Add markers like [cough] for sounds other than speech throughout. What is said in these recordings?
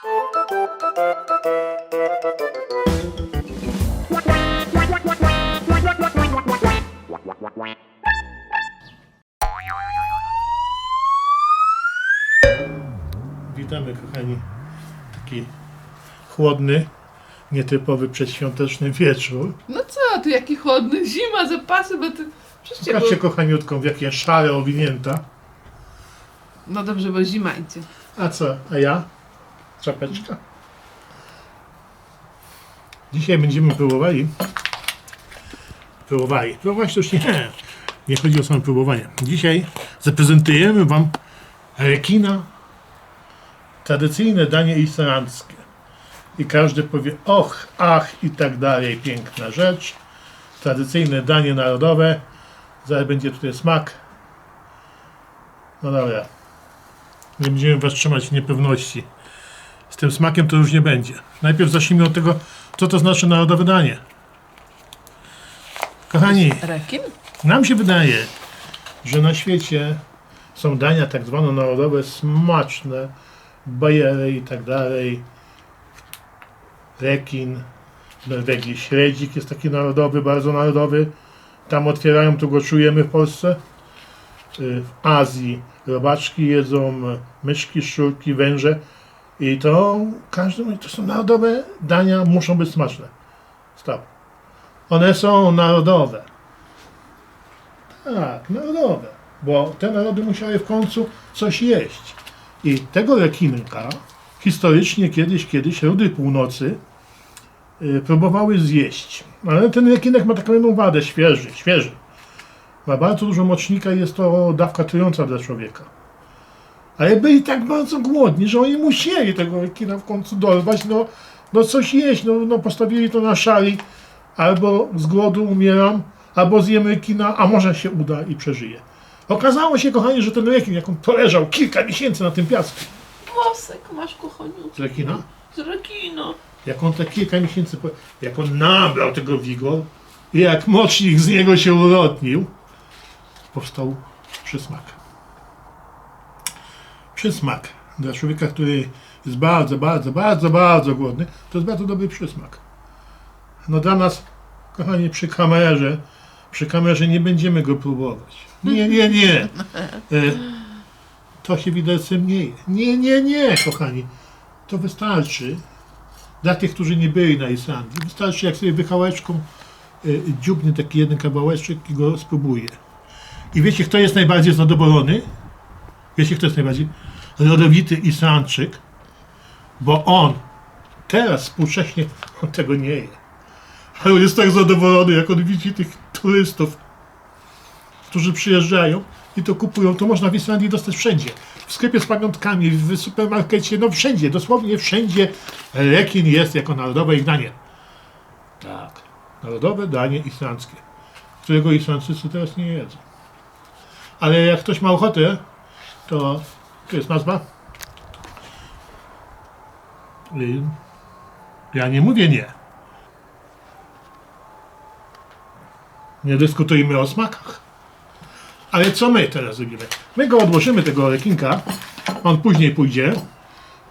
Witamy kochani. Taki chłodny, nietypowy przedświąteczny wieczór. No co, ty jaki chłodny, zima, zapasy, bo ty... Przecież cię było... kochaniutką, w jakie szare owinięta. No dobrze, bo zima idzie. A co? A ja? Czapeczka. Dzisiaj będziemy próbowali. Próbowali. Próbować to już nie. Nie chodzi o samo próbowanie. Dzisiaj zaprezentujemy Wam rekina. Tradycyjne danie islandzkie. I każdy powie och, ach i tak dalej. Piękna rzecz. Tradycyjne danie narodowe. Zaraz będzie tutaj smak. No dobra. Nie będziemy was trzymać w niepewności. Z tym smakiem to już nie będzie. Najpierw zacznijmy od tego, co to znaczy narodowe danie. Kochani, Rekin? nam się wydaje, że na świecie są dania tak zwane narodowe, smaczne, bajery i tak dalej. Rekin, w Norwegii śledzik jest taki narodowy, bardzo narodowy. Tam otwierają, tu go czujemy w Polsce. Y, W Azji robaczki jedzą, myszki, szczurki, węże. I to każdy mówi, to są narodowe dania, muszą być smaczne. Stop. One są narodowe. Tak, narodowe. Bo te narody musiały w końcu coś jeść. I tego rekinka historycznie kiedyś, kiedyś rudy północy y, próbowały zjeść. Ale ten rekinek ma taką jedną wadę, świeży, świeży. Ma bardzo dużo mocznika i jest to dawka trująca dla człowieka. Ale byli tak bardzo głodni, że oni musieli tego rekina w końcu dorwać, no, no coś jeść, no, no postawili to na szali, albo z głodu umieram, albo zjem rekina, a może się uda i przeżyje. Okazało się, kochani, że ten rekin, jak on poleżał kilka miesięcy na tym piasku, Włosek masz, kochaniu. z rekina, Z rekino. jak on te kilka miesięcy, po- jak on nabrał tego wigor i jak mocznik z niego się ulotnił, powstał przysmak. Przysmak dla człowieka, który jest bardzo, bardzo, bardzo, bardzo głodny, to jest bardzo dobry przysmak. No dla nas, kochani, przy kamerze, przy kamerze nie będziemy go próbować. Nie, nie, nie. E, to się widelcem mniej. Nie, nie, nie, kochani. To wystarczy dla tych, którzy nie byli na Islandii. Wystarczy, jak sobie wychałeczką y, taki jeden kawałeczek i go spróbuje. I wiecie, kto jest najbardziej zadowolony? Wiecie, kto jest najbardziej? Rodowity Islandczyk, bo on teraz współcześnie [laughs] on tego nie je. Ale on jest tak zadowolony, jak on widzi tych turystów, którzy przyjeżdżają i to kupują. To można w Islandii dostać wszędzie. W sklepie z pamiątkami, w supermarkecie, no wszędzie, dosłownie wszędzie rekin jest jako narodowe ich danie. Tak, narodowe danie islandzkie, którego Islandczycy teraz nie jedzą. Ale jak ktoś ma ochotę, to to jest nazwa. Y, Ja nie mówię nie. Nie dyskutujmy o smakach. Ale co my teraz zrobimy? My go odłożymy, tego rekinka. On później pójdzie.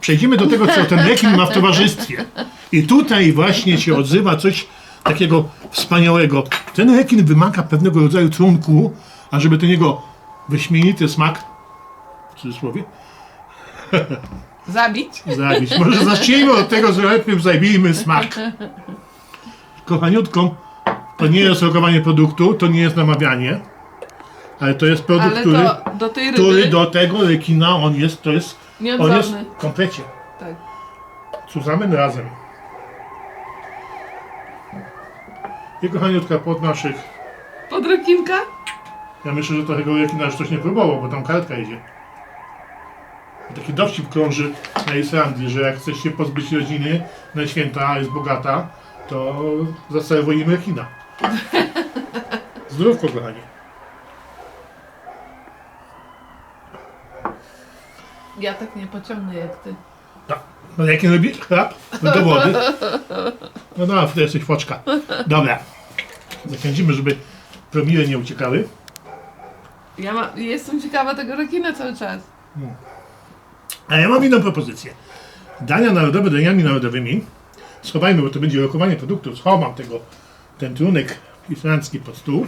Przejdziemy do tego, co ten rekin ma w towarzystwie. I tutaj właśnie się odzywa coś takiego wspaniałego. Ten rekin wymaga pewnego rodzaju trunku, ażeby ten jego wyśmienity smak, cudzysłowie, [laughs] Zabić? zabić. Może zacznijmy od tego, że najpierw zajmijmy smak. Kochaniutką, to nie jest rokowanie produktu, to nie jest namawianie, ale to jest produkt, Ale który, to do tej ryby który do tego rekina, on jest, to jest, on jest nieodzowny. w komplecie. Tak. Razem. I kochaniutka, pod naszych, Pod rekinka? ja myślę, że to tego rekina już ktoś nie próbował, bo tam kartka idzie. Taki dowcip krąży na Islandii, że jak chcesz się pozbyć rodziny na święta, a jest bogata, to zaserwuj im rekina. [laughs] Zdrówko, kochani. Ja tak nie pociągnę jak ty. No, no jaki robi? Chleb? No do wody. No dobra, to jesteś foczka. Dobra. Zakręcimy, żeby promile nie uciekały. Ja ma, jestem ciekawa tego rekina cały czas. A ja mam inną propozycję. Dania narodowe daniami narodowymi. Schowajmy, bo to będzie lokowanie produktów. Schowam tego, ten trunek islandzki pod stół.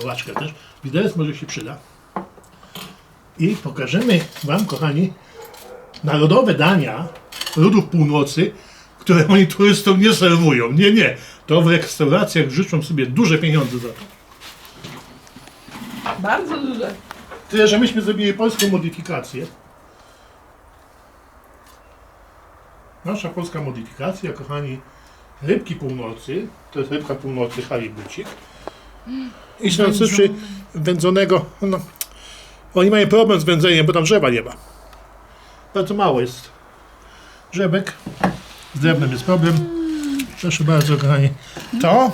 Kołaczkę też. Widelec może się przyda. I pokażemy Wam, kochani, narodowe dania ludów północy, które oni turystom nie serwują. Nie, nie. To w restauracjach życzą sobie duże pieniądze za to. Bardzo duże. Tyle, że myśmy zrobili polską modyfikację. Nasza polska modyfikacja, kochani, rybki północy, to jest rybka północy halibucik. I Francuzi wędzonego, no, oni mają problem z wędzeniem, bo tam drzewa nie ma. Bardzo mało jest drzewek, z drewnem jest problem. Proszę bardzo, kochani. To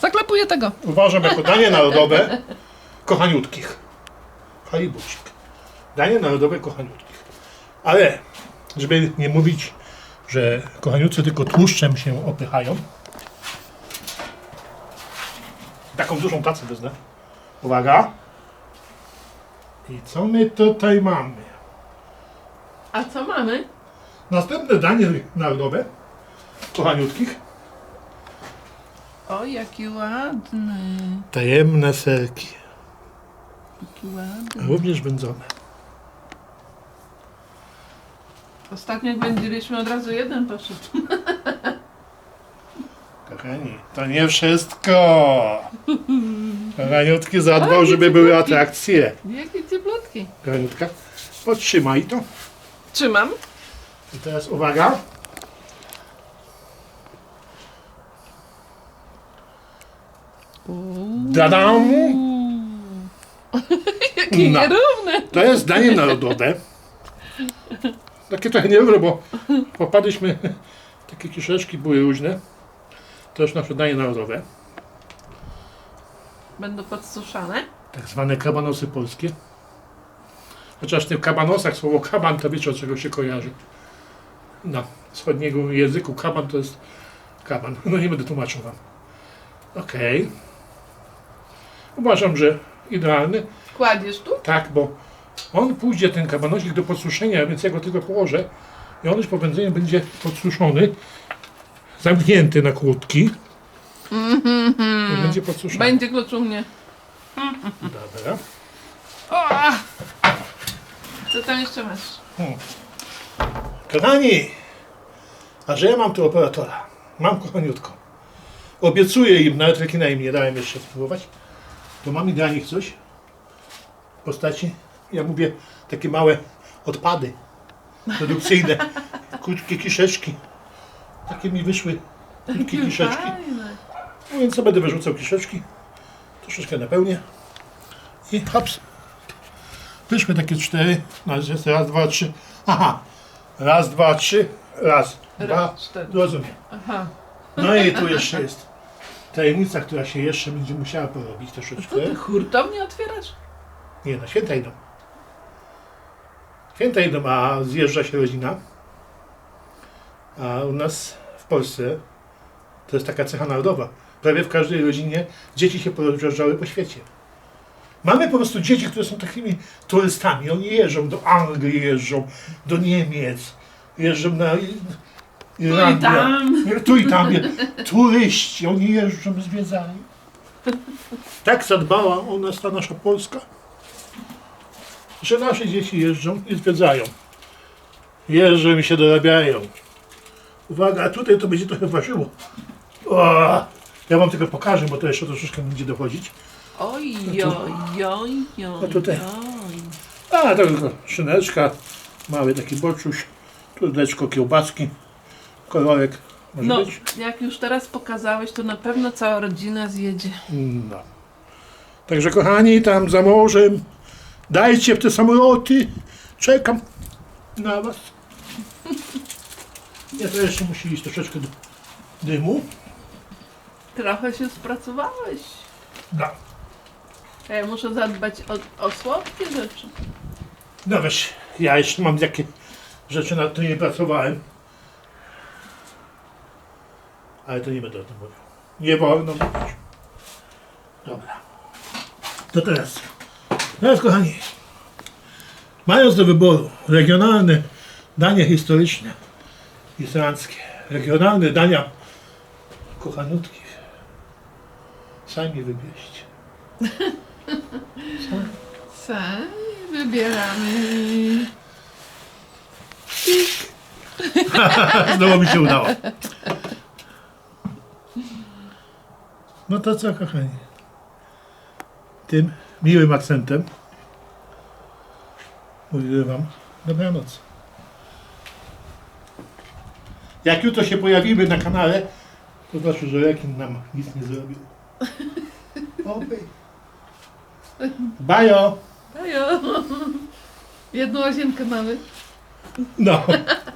Zaklepuję tego. uważam jako danie narodowe kochaniutkich. Halibucik. Danie narodowe kochaniutkich. Ale, żeby nie mówić, że kochaniutcy tylko tłuszczem się opychają, taką dużą tacę wezmę. Uwaga. I co my tutaj mamy? A co mamy? Następne danie narodowe kochaniutkich. O, jaki ładny. Tajemne serki. Jaki ładny. Również wędzone. Ostatnio jak wędziliśmy od razu jeden poszedł. [laughs] Kochani, to nie wszystko. Kochaniutki zadbał, żeby były atrakcje. Jaki cieplutki. Kochaniutka, podtrzymaj to. Trzymam. I teraz uwaga. Dadam! [laughs] Jaki No. nierówny. To jest danie narodowe. Takie trochę nierówne, bo popadliśmy, takie kiszeczki były różne. To jest nasze danie narodowe. Będą podsuszane. tak zwane kabanosy polskie. Chociaż w tych kabanosach słowo kaban to wiecie od czego się kojarzy. Na wschodniego języku kaban to jest kaban. No nie będę tłumaczył wam. Okej. Uważam, że idealny. Kładziesz tu? Tak, bo on pójdzie ten kabanosik do podsuszenia, więc ja go tylko położę i on już po wędzeniu będzie podsuszony, zamknięty na kłódki i będzie podsuszony. Będzie klucz mnie. Dobra. O! Co tam jeszcze masz? Kochani, a że ja mam tu operatora, mam kochaniutko. Obiecuję im, nawet rekina im nie dałem jeszcze spróbować, to mam i dla nich coś w postaci, ja mówię, takie małe odpady produkcyjne, [laughs] krótkie kiszeczki. Takie mi wyszły krótkie kiszeczki. No więc co będę wyrzucał kiszeczki, troszeczkę napełnię i hops. Wyszły takie cztery, no jest raz, dwa, trzy. Aha, raz, dwa, trzy, raz, dwa, Raz, cztery. rozumiem. Aha. No i tu jeszcze jest tajemnica, która się jeszcze będzie musiała porobić Co troszeczkę. ty hurtownie otwierasz? Nie no, święta idą. Święta idą, a zjeżdża się rodzina. A u nas w Polsce to jest taka cecha narodowa. Prawie w każdej rodzinie dzieci się porozjeżdżały po świecie. Mamy po prostu dzieci, które są takimi turystami. Oni jeżdżą do Anglii, jeżdżą do Niemiec, jeżdżą na I- Irlandię. tam. Nie, Tu i tam. Turyści, oni jeżdżą, zwiedzają. Tak zadbała o nas ta nasza Polska, że nasze dzieci jeżdżą i zwiedzają. Jeżdżą i się dorabiają. Uwaga, a tutaj to będzie trochę ważyło. O, ja wam tylko pokażę, bo to jeszcze troszeczkę będzie dochodzić. Oj, oj, oj, oj, A tutaj. A, to tylko szyneczka, mały taki boczuś, tu deczko kiełbaski, kolorek może No, być. jak już teraz pokazałeś, to na pewno cała rodzina zjedzie. No. Także kochani, tam za morzem, dajcie w te samoloty, czekam na was. [laughs] Ja to jeszcze musi iść troszeczkę do dymu. Trochę się spracowałeś. No, A ja muszę zadbać o, o słodkie rzeczy. no wiesz, ja jeszcze mam takie rzeczy, nad którymi pracowałem. Ale to nie będę o tym mówił. Nie wolno mówić. Dobra. To teraz. Teraz kochani, mając do wyboru regionalne Dania historyczne, islandzkie, regionalne dania kochanutkich. Sami wybierzcie. Sami. Sami wybieramy. Znowu mi się udało. No to co, kochani? Tym miłym akcentem mówię wam dobranoc. Jak jutro się pojawimy na kanale, to znaczy, że Rekin nam nic nie zrobił. [laughs] Okej. Bajo! Ajo. Jedną łazienkę mamy. No. [laughs]